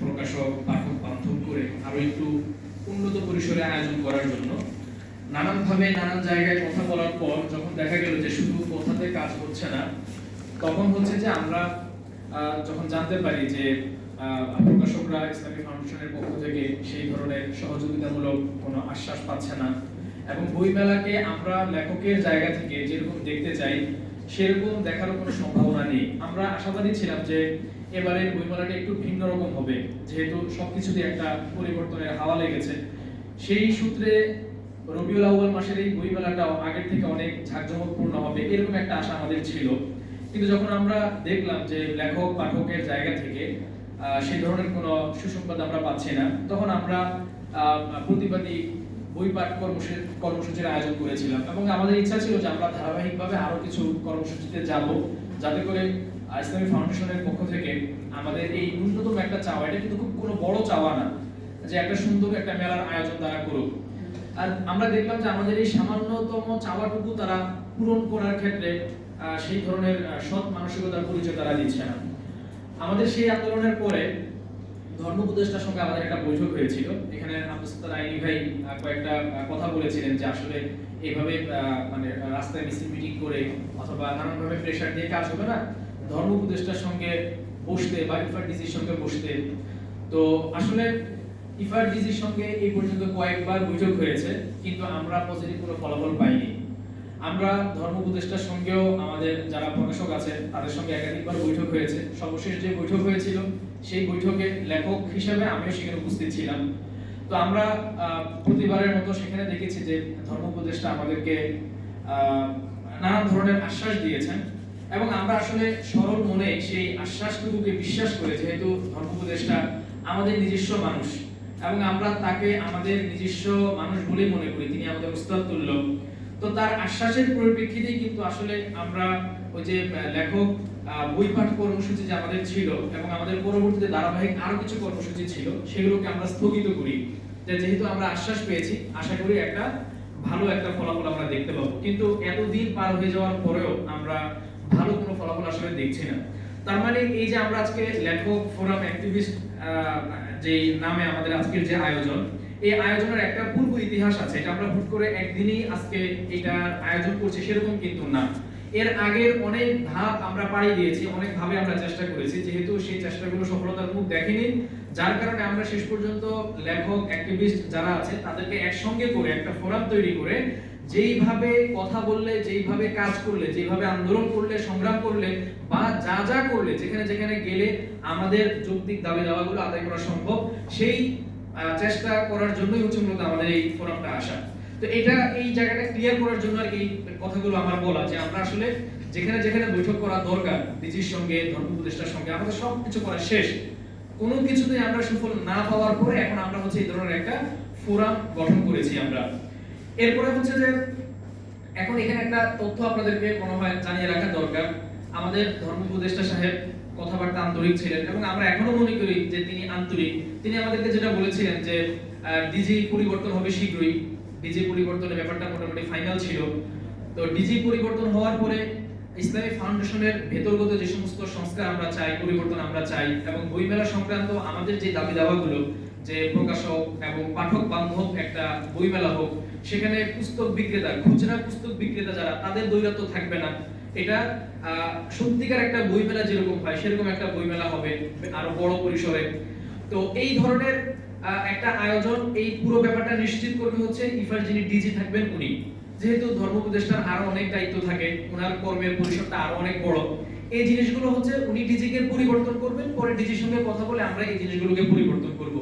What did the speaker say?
প্রকাশক, পাঠক, বান্ধব করে আরও একটু উন্নত পরিসরে আয়োজন করার জন্য নানানভাবে নানান জায়গায় কথা বলার পর যখন দেখা গেল যে শুধু কথাতে কাজ হচ্ছে না, তখন হচ্ছে যে আমরা যখন জানতে পারি যে প্রকাশকরা ইসলামী ফাউন্ডেশনের পক্ষ থেকে সেই ধরনের সহযোগিতামূলক কোনো আশ্বাস পাচ্ছে না এবং বইমেলাকে আমরা লেখকের জায়গা থেকে যেরকম দেখতে চাই সেরকম দেখারও কোনো সম্ভাবনা নেই। আমরা আশাবাদী ছিলাম যে এবারের বইমেলাটা একটু ভিন্ন রকম হবে, যেহেতু সবকিছুতে একটা পরিবর্তনের হাওয়া লেগেছে। সেই সূত্রে রবিউল আউয়াল মাসের এই বইমেলাটাও আগের থেকে অনেক ঝাঁকজমকপূর্ণ হবে এরকম একটা আশা আমাদের ছিল। কিন্তু যখন আমরা দেখলাম যে লেখক, পাঠকের জায়গা থেকে সেই ধরনের কোনো সুসংবাদ আমরা পাচ্ছি না, তখন আমরা প্রতিবাদী বই পাঠ কর্মসূচি কর্মসূচির আয়োজন করেছিলাম। এবং আমাদের ইচ্ছা ছিল যে আমরা ধারাবাহিকভাবে আরও কিছু কর্মসূচিতে যাব, যাতে করে ইসলামী ফাউন্ডেশনের পক্ষ থেকে আমাদের এই ন্যূনতম একটা চাওয়া, এটা কিন্তু খুব কোনো বড় চাওয়া না, যে একটা সুন্দর একটা মেলার আয়োজন তারা করুক। আর আমরা দেখলাম যে আমাদের এই সামান্যতম চাওয়াটুকু তারা পূরণ করার ক্ষেত্রে সেই ধরনের সৎ মানসিকতার পরিচয় তারা দিচ্ছে না। আমাদের সেই আন্দোলনের পরে ধর্ম উপদেষ্টার সঙ্গে আমাদের একটা বৈঠক হয়েছিল। এখানে আব্দুল আইনি ভাই কয়েকটা কথা বলেছিলেন যে আসলে এইভাবে মানে রাস্তায় মিছিল মিটিং করে অথবা নানানভাবে প্রেশার দিয়ে কাজ হবে না। ধর্ম উপদেষ্টার সঙ্গে বসতে বা ইফার ডিজির সঙ্গে বসতে। তো আসলে ইফার ডিজির সঙ্গে এই পর্যন্ত কয়েকবার বৈঠক হয়েছে, কিন্তু আমরা পজিটিভ কোনো ফলাফল পাইনি। আমরা ধর্ম উপদেষ্টার সঙ্গেও আমাদের যারা প্রকাশক আছে তাদের সঙ্গে একাধিকবার বৈঠক হয়েছে। সর্বশেষ যে বৈঠক হয়েছিল সেই বৈঠকে লেখক হিসেবে আমিও সেখানে উপস্থিত ছিলাম। তো আমরা প্রতিবারের মতো সেখানে দেখেছি যে ধর্ম উপদেষ্টা আমাদেরকে নানান ধরনের আশ্বাস দিয়েছেন এবং আমরা আসলে সরল মনে সেই আশ্বাসটুকুকে বিশ্বাস করে যেহেতু ধর্ম উপদেষ্টা আমাদের নিজস্ব মানুষ এবং আমরা তাকে আমাদের নিজস্ব মানুষ বলেই মনে করি। তিনি আমাদের উস্তাদ তুল্য তো তার আশ্বাসের পরিপ্রেক্ষিতেই কিন্তু আসলে আমরা ওই যে লেখক বই পাঠ কর্মসূচি যে আমাদের ছিল এবং আমাদের পরবর্তীতে ধারাবাহিক আরও কিছু কর্মসূচি ছিল, সেগুলোকে আমরা স্থগিত করি। যেহেতু আমরা আশ্বাস পেয়েছি, আশা করি একটা ভালো একটা ফলাফল আমরা দেখতে পাবো। কিন্তু এতদিন পার হয়ে যাওয়ার পরেও আমরা ভালো কোনো ফলাফল আসলে দেখছি না। তার মানে এই যে আমরা আজকে লেখক, ফোরাম, অ্যাক্টিভিস্ট যে নামে আমাদের আজকের যে আয়োজন এই আয়োজনের একটা পূর্ব ইতিহাস আছে, এটা আমরা হুট করে একদিনই আজকে এটা আয়োজন করছি, সেরকম কিন্তু না। এর আগের অনেক ধাপ আমরা পাড়ি দিয়েছি, অনেক ভাবে আমরা চেষ্টা করেছি, যেহেতু সেই চেষ্টাগুলো সফলতার মুখ দেখেনি, যার কারণে আমরা শেষ পর্যন্ত লেখক অ্যাক্টিভিস্ট যারা আছে, তাদেরকে একসঙ্গে করে, একটা ফোরাম তৈরি করে, যেইভাবে কথা বললে, যেইভাবে কাজ করলে, যেইভাবে আন্দোলন করলে, সংগ্রাম করলে, বা যা যা করলে, যেখানে যেখানে গেলে আমাদের যৌক্তিক দাবি দাওয়াগুলো আদায় করা সম্ভব, সেই চেষ্টা করার জন্যই হচ্ছে মূলত আমাদের এই ফোরামটা আসা। তো এটা এই জায়গাটা ক্লিয়ার করার জন্য আর এই কথাগুলো আমার বলা, যে আমরা আসলে যেখানে যেখানে বৈঠক করা দরকার, ডিজির সঙ্গে, ধর্ম উপদেষ্টার সঙ্গে, আমাদের সব কিছু করা শেষ। কোনো কিছুতেই আমরা সুফল না পাওয়ার পরে এখন আমরা হচ্ছে এই ধরনের একটা ফোরাম গঠন করেছি আমরা। এরপরে হচ্ছে যে এখন এখানে একটা তথ্য আপনাদেরকে মনে হয় জানিয়ে রাখা দরকার। আমাদের ধর্ম উপদেষ্টা সাহেব কথাবার্তা আন্তরিক ছিলেন এবং আমরা এখনও মনে করি যে তিনি আন্তরিক। তিনি আমাদেরকে যেটা বলেছিলেন যে ডিজি পরিবর্তন হবে শীঘ্রই। ডিজি পরিবর্তনের ব্যাপারটা মোটামুটি ফাইনাল ছিল। তো ডিজি পরিবর্তন হওয়ার পরে ইসলামী ফাউন্ডেশনের ভেতরগত যে সমস্ত সংস্কার আমরা চাই, পরিবর্তন আমরা চাই এবং বইমেলা সংক্রান্ত আমাদের যে দাবি দাওয়াগুলো, যে প্রকাশক এবং পাঠক বান্ধব একটা বইমেলা হোক, সেখানে পুস্তক বিক্রেতা, খুচরা পুস্তক বিক্রেতা যারা, তাদের দৈরাত্য থাকবে না। এটা সত্যিকার একটা বইমেলা যেরকম হয়, সেরকম একটা বইমেলা হবে আরও বড় পরিসরে। তো এই ধরনের একটা আয়োজন, এই পুরো ব্যাপারটা নিশ্চিত করবে হচ্ছে ইফার যিনি ডিজি থাকবেন উনি। যেহেতু ধর্ম উপদেষ্টার আরও অনেক দায়িত্ব থাকে, ওনার কর্মের পরিসরটা আরও অনেক বড়। এই জিনিসগুলো হচ্ছে উনি ডিজিকে পরিবর্তন করবেন, পরে ডিজির সঙ্গে কথা বলে আমরা এই জিনিসগুলোকে পরিবর্তন করব।